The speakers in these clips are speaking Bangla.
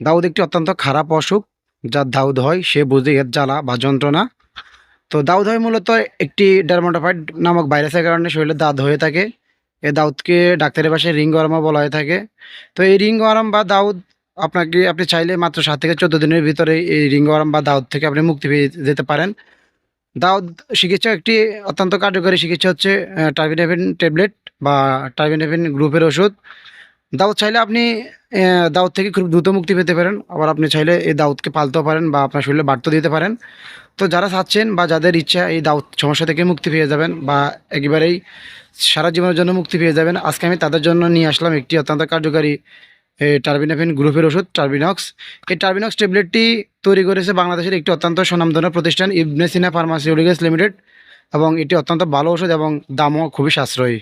দাউদ একটি অত্যন্ত খারাপ অসুখ, যার দাউদ হয়, সে বুঝে এর জ্বালা বা যন্ত্রণা। তো দাউদ হয় মূলত একটি ডার্মাটোফাইড নামক ভাইরাসের কারণে শরীরে দাঁত হয়ে থাকে। এই দাউদকে ডাক্তারের ভাষায় রিং গরমও বলা হয়ে থাকে। তো এই রিং গরম বা দাউদ আপনাকে, আপনি চাইলে মাত্র সাত থেকে চোদ্দ দিনের ভিতরে এই রিং গরম বা দাউদ থেকে আপনি মুক্তি পেয়ে যেতে পারেন। দাউদ চিকিৎসা একটি অত্যন্ত কার্যকরী চিকিৎসা হচ্ছে টার্বিনেভিন ট্যাবলেট বা টার্বিনেভিন গ্রুপের ওষুধ। দাউদ চাইলে আপনি দাউদ থেকে খুব দ্রুত মুক্তি পেতে পারেন। আবার আপনি চাইলে এই দাউদকে পালতেও পারেন বা আপনার শরীরে বাড়তে দিতে পারেন। তো যারা চাচ্ছেন বা যাদের ইচ্ছা এই দাউদ সমস্যা থেকে মুক্তি পেয়ে যাবেন বা একেবারেই সারা জীবনের জন্য মুক্তি পেয়ে যাবেন, আজকে আমি তাদের জন্য নিয়ে আসলাম একটি অত্যন্ত কার্যকারী টার্বিনাফিন গ্রুপের ওষুধ, টার্বিনক্স। এই টার্বিনক্স ট্যাবলেটটি তৈরি করেছে বাংলাদেশের একটি অত্যন্ত সুনামধন্য প্রতিষ্ঠান ইবনেসিনা ফার্মাসিউটিক্যালস লিমিটেড এবং এটি অত্যন্ত ভালো ওষুধ এবং দামও খুবই সাশ্রয়ী।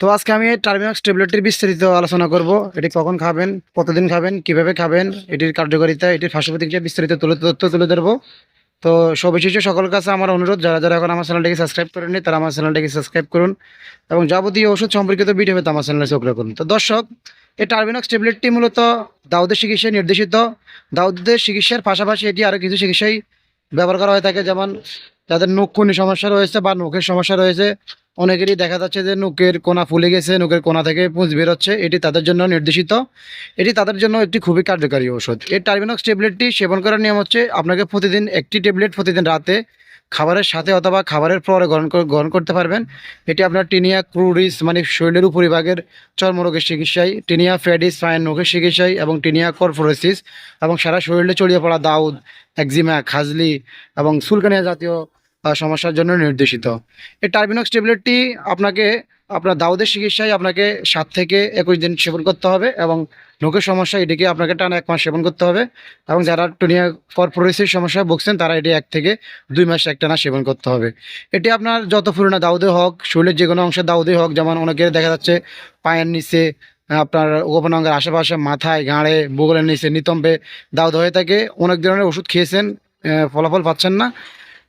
তো আজকে আমি টার্মিনাক্স ট্যাবলেটটির বিস্তারিত আলোচনা করব। এটি কখন খাবেন, কতদিন খাবেন, কীভাবে খাবেন, এটির কার্যকারিতা, এটির ফাঁসপ্রতিক্রিয়া বিস্তারিত তুলে তথ্য তুলে ধরবো। তো সবিশেষে সকল কাছে আমার অনুরোধ, যারা যারা এখন আমার চ্যানেলটিকে সাবস্ক্রাইব করেননি, তারা আমার চ্যানেলটিকে সাবস্ক্রাইব করুন এবং যাবতীয় ওষুধ সম্পর্কিত ভিডিও পেতে আমার চ্যানেলে চোখ রাখুন। তো দর্শক, এই টার্বিনক্স ট্যাবলেটটি মূলত দাউদের চিকিৎসায় নির্দেশিত। দাউদের চিকিৎসার পাশাপাশি এটি আরও কিছু চিকিৎসায় ব্যবহার করা হয়ে থাকে, যেমন যাদের নখকুনি সমস্যা রয়েছে বা নখের সমস্যা রয়েছে অনেকেরই দেখা যাচ্ছে যে নখের কোনা ফুলে গেছে, নখের কোনা থেকে পুঁজ বেরোচ্ছে। এটি তাদের জন্য নির্দেশিত। এটি তাদের জন্য একটি খুবই কার্যকারী ওষুধ এই টার্মিনক্স ট্যাবলেটটি সেবন করার নিয়ম হচ্ছে আপনাকে প্রতিদিন একটি ট্যাবলেট প্রতিদিন রাতে খাবারের সাথে অথবা খাবারের পরে গ্রহণ গ্রহণ করতে পারবেন। এটি আপনার টিনিয়া, ক্রুরিস মানে শরীরের উপরিভাগের চর্মরোগের চিকিৎসায়, টিনিয়া ফ্যাডিস ফাইন নখের চিকিৎসায় এবং টিনিয়া কর্পোরেসিস এবং সারা শরীরে ছড়িয়ে পড়া দাউদ, একজিমা, খাজলি এবং সুলকানিয়া জাতীয় সমস্যার জন্য নির্দেশিত। এই টার্বিনক্স ট্যাবলেটটি আপনাকে, আপনার দাউদের চিকিৎসায় আপনাকে সাত থেকে একুশ দিন সেবন করতে হবে এবং নখের সমস্যা এটিকে আপনাকে টানা এক মাস সেবন করতে হবে এবং যারা টুনিয়া কর্পোরেসির সমস্যায় ভুগছেন, তারা এটি এক থেকে দুই মাস একটানা সেবন করতে হবে। এটি আপনার যত পুরোনো দাউদে হোক, শরীরের যে কোনো অংশে দাউদে হোক, যেমন অনেকের দেখা যাচ্ছে পায়ের নিচে, আপনার গোপনাঙ্গের আশেপাশে মাথায় গাঁড়ে বগলের নিচে নিতম্বে দাউদ হয়ে থাকে, অনেক ধরনের ওষুধ খেয়েছেন ফলাফল পাচ্ছেন না।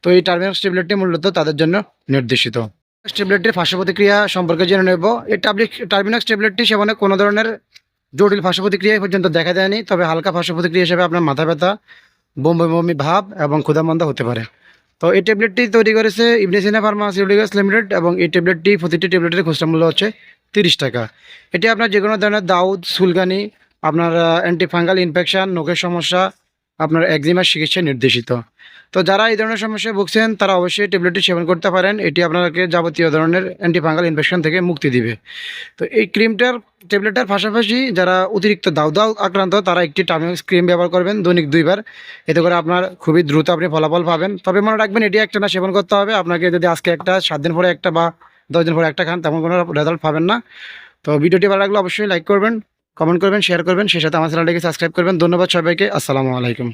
তো এই টার্মিনাল ট্যাবলেটটি মূলত তাদের জন্য নির্দেশিত। ট্যাবলেটটির পার্শ্ব প্রতিক্রিয়া সম্পর্কে জেনে নেব। এই ট্যাবলেট টার্মিনাক্স ট্যাবলেটটি সেবনে কোনো ধরনের জটিল পার্শ্ব প্রতিক্রিয়া পর্যন্ত দেখা দেয়নি তবে হালকা পার্শ্ব প্রতিক্রিয়া হিসেবে আপনার মাথা ব্যথা বমি বমি ভাব এবং ক্ষুধামন্দা হতে পারে। তো এই ট্যাবলেটটি তৈরি করেছে ইবনেসিনা ফার্মাসিউটিক্যালস লিমিটেড এবং এই ট্যাবলেটটি প্রতিটি ট্যাবলেটের খুচরা মূল্য হচ্ছে তিরিশ টাকা। এটি আপনার যে কোনো ধরনের দাউদ সুলগানি আপনার অ্যান্টিফাঙ্গাল ইনফেকশান নখের সমস্যা আপনার একজিমার চিকিৎসায় নির্দেশিত। তো যারা এই ধরনের সমস্যায় ভুগছেন, তারা অবশ্যই ট্যাবলেটটি সেবন করতে পারেন। এটি আপনাকে যাবতীয় ধরনের অ্যান্টিফাঙ্গাল ইনফেকশন থেকে মুক্তি দিবে। তো এই ক্রিমটার ট্যাবলেটের পাশাপাশি যারা অতিরিক্ত দাউ দাউ আক্রান্ত, তারা একটি টার্মিক্স ক্রিম ব্যবহার করবেন দৈনিক দুইবার। এতে করে আপনার খুবই দ্রুত আপনি ফলাফল পাবেন। তবে মনে রাখবেন, এটি একটা না সেবন করতে হবে। আপনাকে যদি আজকে একটা, সাত দিন পরে একটা বা দশ দিন পরে একটা খান, তেমন কোনো রেজাল্ট পাবেন না। তো ভিডিওটি ভালো লাগলে অবশ্যই লাইক করবেন। কমেন্ট করবেন শেয়ার করবেন সেই সাথে আমার চ্যানেলটিকে সাবস্ক্রাইব করবেন। ধন্যবাদ সবাইকে আসসালামু আলাইকুম।